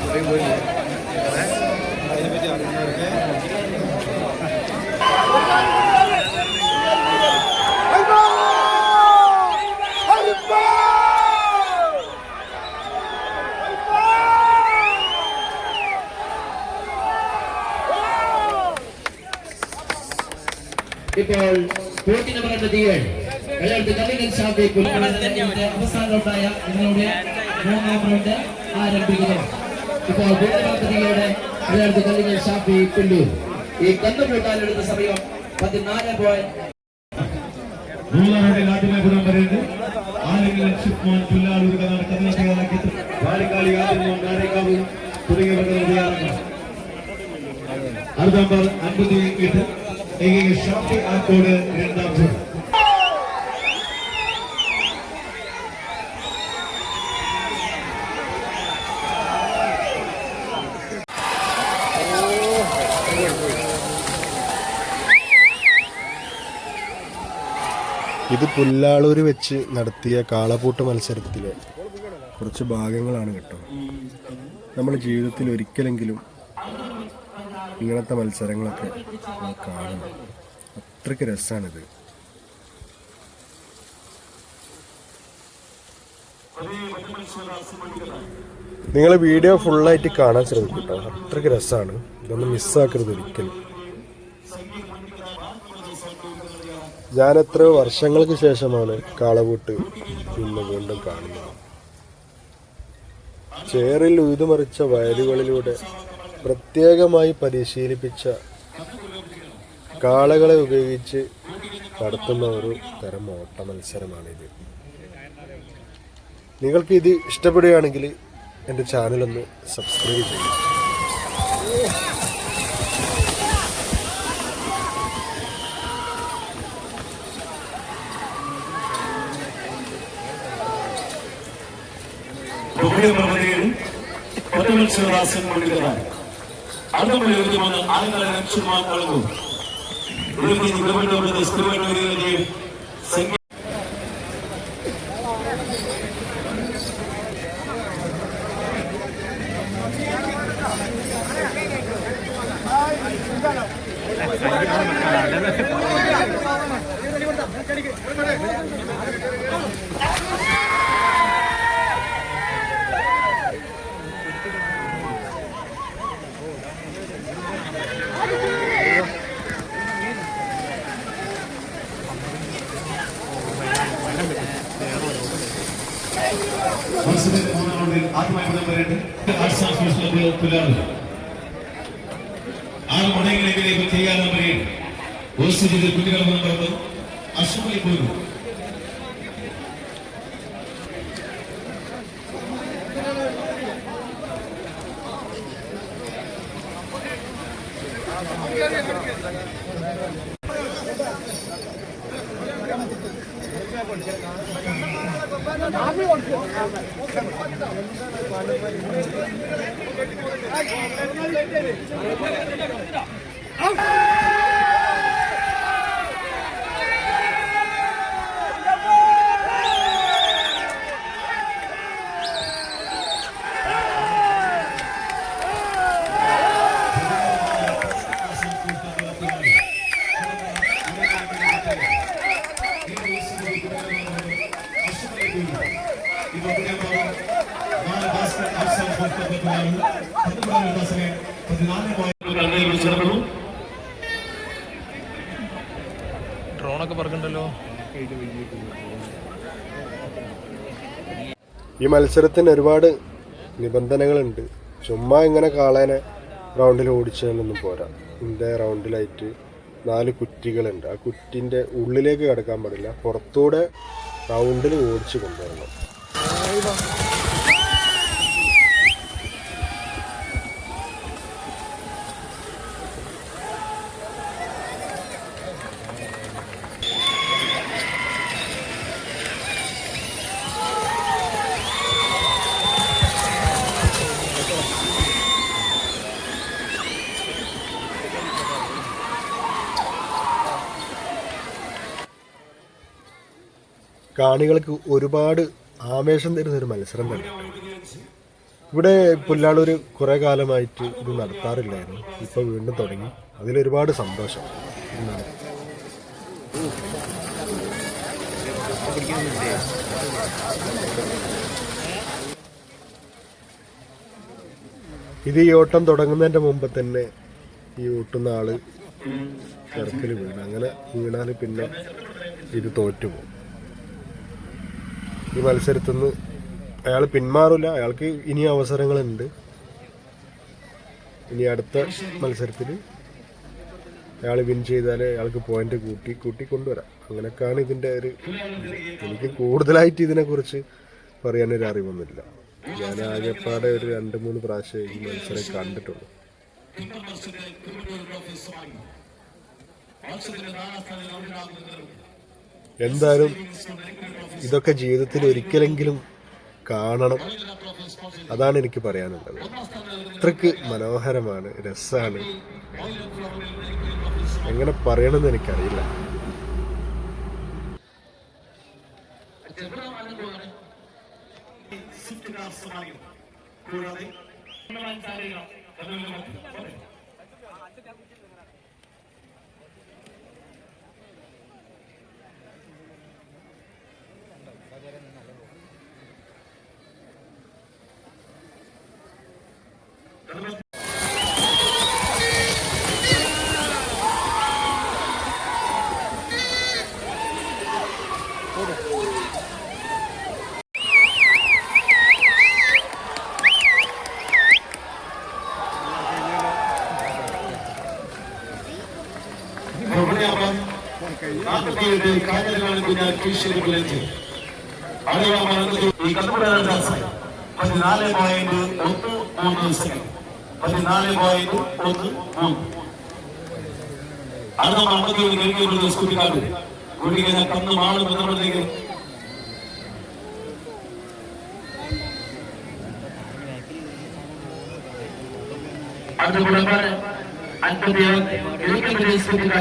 കുറേ പോയില്ല അതിനെപ്പറ്റി അറിയുന്നവർക്ക് ഇപ്പോൾ പോട്ടി നമ്പർ എത്തിയേഴ് എല്ലായിടത്തും കല്ലിനൽ ഷാഫിക്കുൽ അവസാനത്തിലോട്ടായ നിങ്ങളുടെ മൂന്നാം റൗണ്ട് ആരംഭിക്കുന്നു. ഇപ്പോൾ കോട്ടി വിദ്യാർത്ഥി കല്ലിങ്ങൽ ഷാഫി പുല്ലൂർ ഈ കന്നുകൂട്ടാനെടുത്ത സമയം പതിനാല് പോയിന്റ് ഗുണം പറയുന്നത് ആരെങ്കിലും ഷിപ്മാൻ പുല്ലാളൂർ കർണാടക വാലിക്കാളി ആദ്യം നാരേക്കാവ് തുടങ്ങിയവരുടെ തയ്യാറാണ് അൻപത്തി എട്ട് ഷാഫി ആക്കോട് രണ്ടാം ജോഡി ഇത് പുല്ലാളൂർ വെച്ച് നടത്തിയ കാളപൂട്ട് മത്സരത്തിലെ കുറച്ച് ഭാഗങ്ങളാണ് കേട്ടോ. നമ്മൾ ജീവിതത്തിൽ ഒരിക്കലെങ്കിലും ഇങ്ങനത്തെ മത്സരങ്ങളൊക്കെ കാണണം. അത്രയ്ക്ക് രസമാണിത് നിങ്ങൾ വീഡിയോ ഫുള്ളായിട്ട് കാണാൻ ശ്രമിക്കും കേട്ടോ അത്രയ്ക്ക് രസമാണ് ഇതൊന്നും മിസ്സാക്കരുത് ഒരിക്കലും. ഞാൻ എത്രയോ വർഷങ്ങൾക്ക് ശേഷമാണ് കാളപൂട്ട് ഇന്ന് വീണ്ടും കാണുന്നത്. ചേറിൽ ഉഴുതുമറിച്ച വയലുകളിലൂടെ പ്രത്യേകമായി പരിശീലിപ്പിച്ച കാളകളെ ഉപയോഗിച്ച് നടത്തുന്ന ഒരു തരം ഓട്ട മത്സരമാണിത്. നിങ്ങൾക്ക് ഇത് ഇഷ്ടപ്പെടുകയാണെങ്കിൽ എന്റെ ചാനലൊന്ന് സബ്സ്ക്രൈബ് ചെയ്യും விடைபெறுவதையும் கொத்தமன் சிவராசன் மன்னிக்கிறார் அடுத்தபடி இருந்து ஆயிரம் മത്സരത്തിന്റെ മൂന്നാം റൗണ്ടിൽ ആദ്യമായി ഗുണം പറയുന്നത് arts and sports club Pullalur ആറ് മുടങ്ങിലെങ്കിലും ചെയ്യാൻ പറയും ഓസ്റ്റിജിൽ കുട്ടികൾ നടന്നു അഷ്ടമലി പോലും ചേർന്നു ഈ മത്സരത്തിന് ഒരുപാട് നിബന്ധനകളുണ്ട്. ചുമ്മാ ഇങ്ങനെ കാളേനെ റൗണ്ടിൽ ഓടിച്ചാലൊന്നും പോരാ. ഇതിന്റെ റൗണ്ടിലായിട്ട് നാല് കുറ്റികളുണ്ട്. ആ കുറ്റിന്റെ ഉള്ളിലേക്ക് കിടക്കാൻ പാടില്ല. പുറത്തൂടെ റൗണ്ടിൽ ഓടിച്ച് കൊണ്ടുവരണം. കാണികൾക്ക് ഒരുപാട് ആവേശം തരുന്ന ഒരു മത്സരം തന്നെ. ഇവിടെ പുല്ലാളൂർ കുറേ കാലമായിട്ട് ഇത് നടത്താറില്ലായിരുന്നു. ഇപ്പോൾ വീണ്ടും തുടങ്ങി. അതിലൊരുപാട് സന്തോഷം. എന്നാണ് ഇത് ഈ ഓട്ടം തുടങ്ങുന്നതിന്റെ മുമ്പ് തന്നെ ഈ ഓട്ടുന്ന ആൾ ചെറുക്കിൽ വീണ്. അങ്ങനെ വീണാൽ പിന്നെ ഇത് തോറ്റുപോകും. ഈ മത്സരത്തിൽ നിന്ന് അയാൾ പിന്മാറില്ല അയാൾക്ക് ഇനി അവസരങ്ങളുണ്ട്. ഇനി അടുത്ത മത്സരത്തിൽ അയാൾ വിൻ ചെയ്താൽ അയാൾക്ക് പോയിന്റ് കൂട്ടി കൂട്ടി കൊണ്ടുവരാം. അങ്ങനെയൊക്കെയാണ് ഇതിന്റെ ഒരു എനിക്ക് കൂടുതലായിട്ട് ഇതിനെക്കുറിച്ച് പറയാനൊരു അറിവൊന്നുമില്ല. ഞാൻ ആകെപ്പാടെ ഒരു രണ്ട് മൂന്ന് പ്രാവശ്യം ഈ മത്സരം കണ്ടിട്ടുള്ളൂ. എന്തായാലും ഇതൊക്കെ ജീവിതത്തിൽ ഒരിക്കലെങ്കിലും കാണണം. അതാണ് എനിക്ക് പറയാനുള്ളത്. അത്രയ്ക്ക് മനോഹരമാണ് രസമാണ് എങ്ങനെ പറയണമെന്ന് എനിക്കറിയില്ല. ಅದು ಈ ಕಲ್ಪನೆ ಒಂದು ನಾಳೆ ಪಾಯಿಂಟ್ ಒಂದು ಮೂರು ಸೆಕೆಂಡ್ પછી નાની బాయ్ పోతు అన్న మా అమ్మకి నేను చూసుకుంది కాదు గుడికి కన్ను మామూలు బెదరడం దగ్గర ಅದು ಬಿಡಬಾರ ಅಂಥದ್ದು ಎದುಕೆ ಬೆಳೆಸುವುದಿಲ್ಲ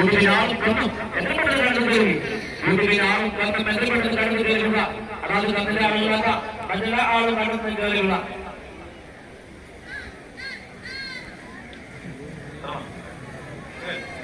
ಒಂದು ಯಾವ ಕಂಡು ಎಂತ ಮಾಡಿದ್ರಿ ಒಂದು ಯಾವ ಕಂಡು ಮೆದ್ರೆ ಮಾಡಿದ್ರೆ ಕಂಡು ತಿಳಿದಿಲ್ಲ ಅದಾದ Good.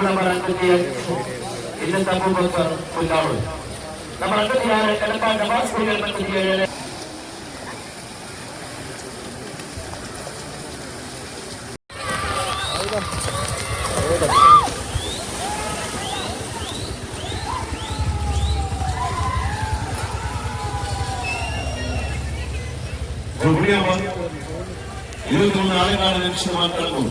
ಕೂಡ ಮಾಡಲಿಕ್ಕೆ ಇಲ್ಲ ತಗೊಂಡು ಕೊಂಡಾಳು ನಮ್ಮ ಅಂಗಡಿ ಯಾರ ಕಡಪ ನಮಾಜ್ ಕೊಡಲಿಕ್ಕೆ இருபத்தி ஒன்று நாளைக்கு நாலு நிமிஷம் மாற்றம்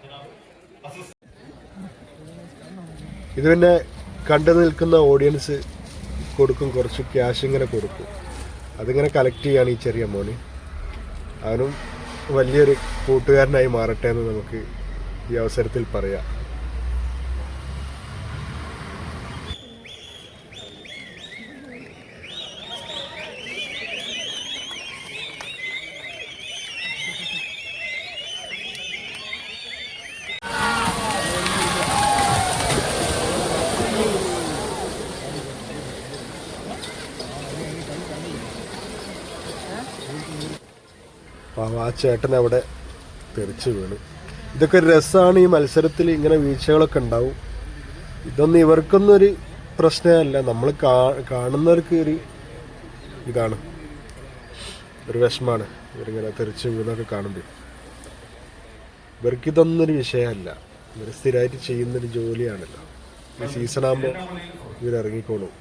ഇത് പിന്നെ കണ്ടു നിൽക്കുന്ന ഓഡിയൻസ് കൊടുക്കും കുറച്ച് ക്യാഷ് ഇങ്ങനെ കൊടുക്കും. അതിങ്ങനെ കളക്ട് ചെയ്യാണ് ഈ ചെറിയ മോന്. അവനും വലിയൊരു കൂട്ടുകാരനായി മാറട്ടെ എന്ന് നമുക്ക് ഈ അവസരത്തിൽ പറയാം. പാവം ആ ചേട്ടൻ അവിടെ തെറിച്ച് വീണു. ഇതൊക്കെ രസമാണ് ഈ മത്സരത്തിൽ ഇങ്ങനെ വീഴ്ചകളൊക്കെ ഉണ്ടാവും. ഇതൊന്നും ഇവർക്കൊന്നും ഒരു പ്രശ്നമല്ല. നമ്മൾ കാണുന്നവർക്ക് ഒരു ഇതാണ്. ഒരു വിഷമാണ് ഇവരിങ്ങനെ തെറിച്ച് വീണൊക്കെ കാണുമ്പോൾ ഇവർക്ക് ഇതൊന്നും ഒരു വിഷയമല്ല. ഇവർ സ്ഥിരമായിട്ട് ചെയ്യുന്നൊരു ജോലിയാണല്ലോ. ഈ സീസൺ ആകുമ്പോൾ ഇവരിറങ്ങിക്കോളും